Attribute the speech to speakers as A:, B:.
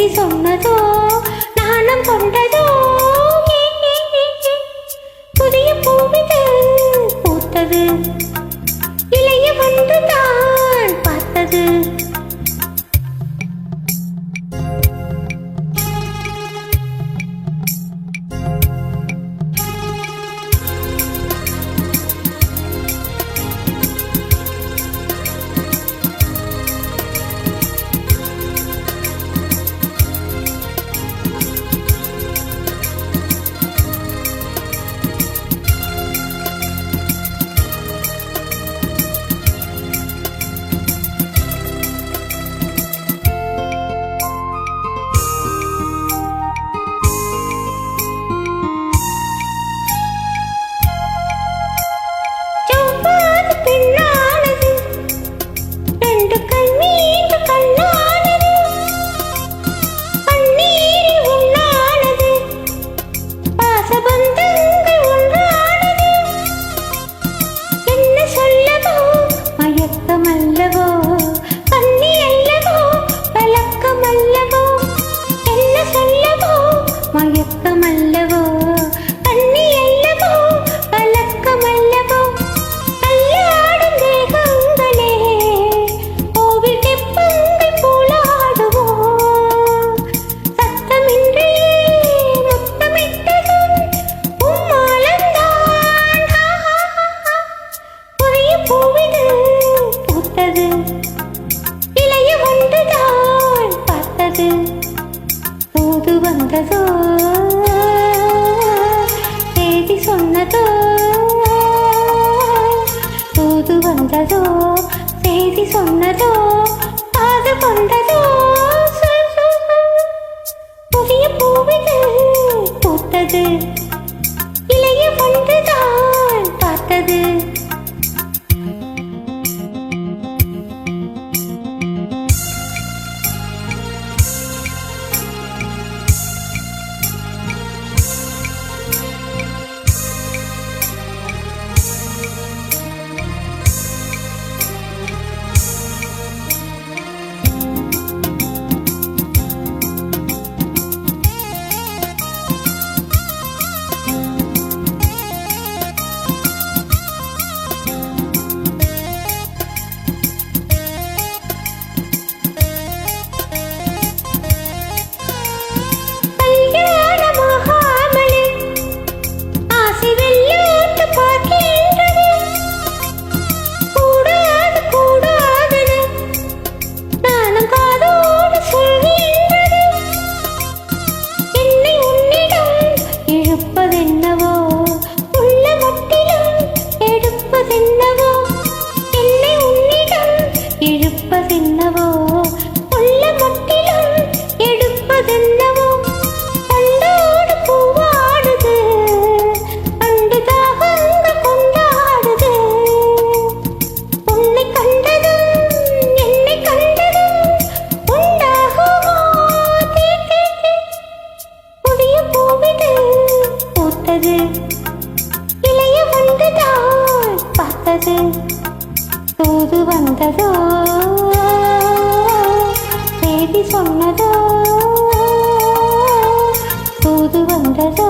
A: எழுதி சொன்னதோ நாணம் கொண்டதோ புதிய பூமிது பூத்தது இளைய ஒன்று தான் பார்த்தது பூவிடு பூத்தது. இளைய ஒன்றுதான் பார்த்தது. போது வந்ததோ எழுப்பதென்னவோ உள்ள முட்டிலும் எடுப்பதென்னவோ? பண்டோடு பூவாடுது பண்டு அண்டுதாக கொண்டாடுது. உன்னை கண்டதும் என்னை கண்டதும் உண்டாகுமோ? தீ, தீ, புதிய பூவிது பூத்தது இளைய வந்துதான் பார்த்தது. தூது வந்ததோ செய்தி சொன்னதோ தூது வந்ததோ செய்தி சொன்னதோ